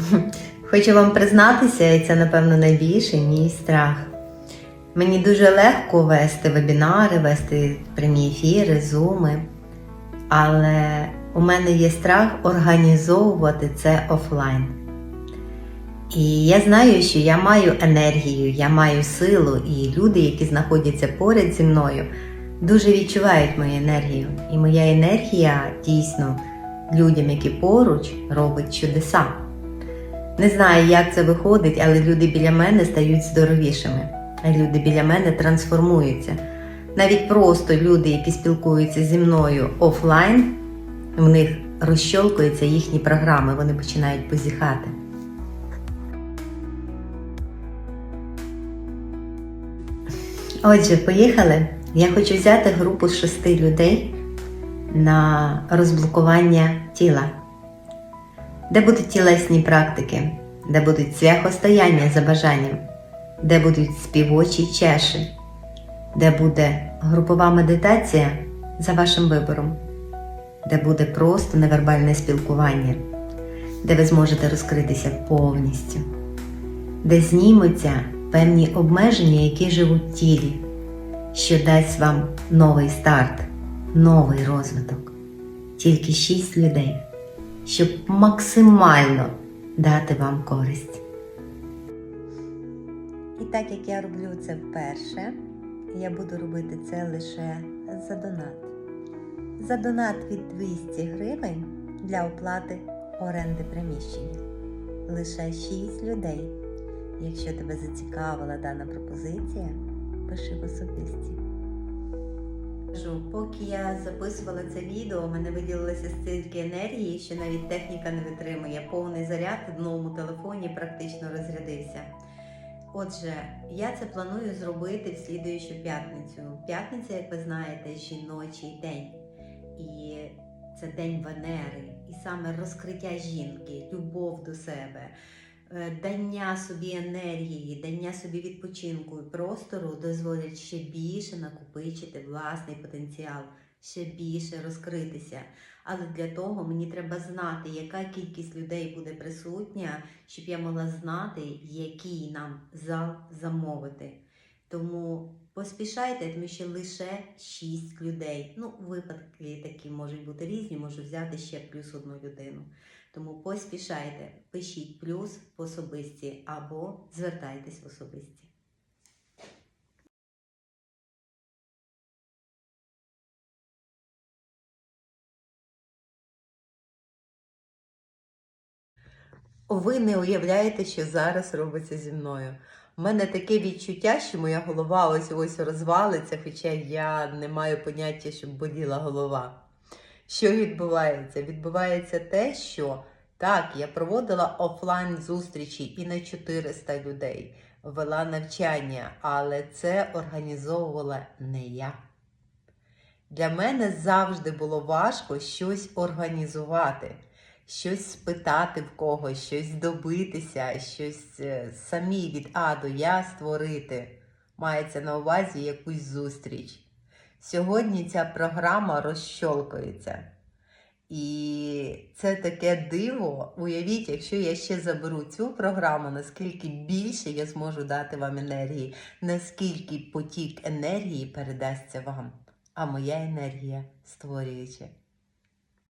Хочу вам признатися, і це, напевно, найбільший мій страх. Мені дуже легко вести вебінари, вести прямі ефіри, зуми, але у мене є страх організовувати це офлайн. І я знаю, що я маю енергію, я маю силу, і люди, які знаходяться поряд зі мною, дуже відчувають мою енергію. І моя енергія дійсно людям, які поруч, робить чудеса. Не знаю, як це виходить, але люди біля мене стають здоровішими, а люди біля мене трансформуються. Навіть просто люди, які спілкуються зі мною офлайн, в них розщолкуються їхні програми, вони починають позіхати. Отже, поїхали. Я хочу взяти групу з шести людей на розблокування тіла, де будуть тілесні практики, де будуть цвяхостояння за бажанням, де будуть співочі чеші, де буде групова медитація за вашим вибором, де буде просто невербальне спілкування, де ви зможете розкритися повністю, де знімуться певні обмеження, які живуть в тілі, що дасть вам новий старт, новий розвиток. Тільки шість людей, щоб максимально дати вам користь. І так як я роблю це вперше, я буду робити це лише за донат. За донат від 200 гривень для оплати оренди приміщення. Лише 6 людей. Якщо тебе зацікавила дана пропозиція, пиши в особисті. Поки я записувала це відео, мене виділилося стільки енергії, що навіть техніка не витримує. Повний заряд в новому телефоні практично розрядився. Отже, я це планую зробити в слідуючу п'ятницю. П'ятниця, як ви знаєте, жіночий день. І це день Венери, і саме розкриття жінки, любов до себе, дання собі енергії, дання собі відпочинку і простору дозволять ще більше накопичити власний потенціал, ще більше розкритися. Але для того мені треба знати, яка кількість людей буде присутня, щоб я могла знати, який нам зал замовити. Тому поспішайте, тому що лише 6 людей. Ну, випадки такі можуть бути різні, можу взяти ще плюс одну людину. Тому поспішайте, пишіть плюс в особисті або звертайтесь в особисті. Ви не уявляєте, що зараз робиться зі мною. У мене таке відчуття, що моя голова ось ось розвалиться, хоча я не маю поняття, щоб боліла голова. Що відбувається? Відбувається те, що так, я проводила офлайн зустрічі і на 400 людей, вела навчання, але це організовувала не я. Для мене завжди було важко щось організувати, щось спитати в когось, щось добитися, щось е, самі від А до Я створити. Мається на увазі якусь зустріч. Сьогодні ця програма розщолкується. І це таке диво. Уявіть, якщо я ще заберу цю програму, наскільки більше я зможу дати вам енергії, наскільки потік енергії передасться вам. А моя енергія створююча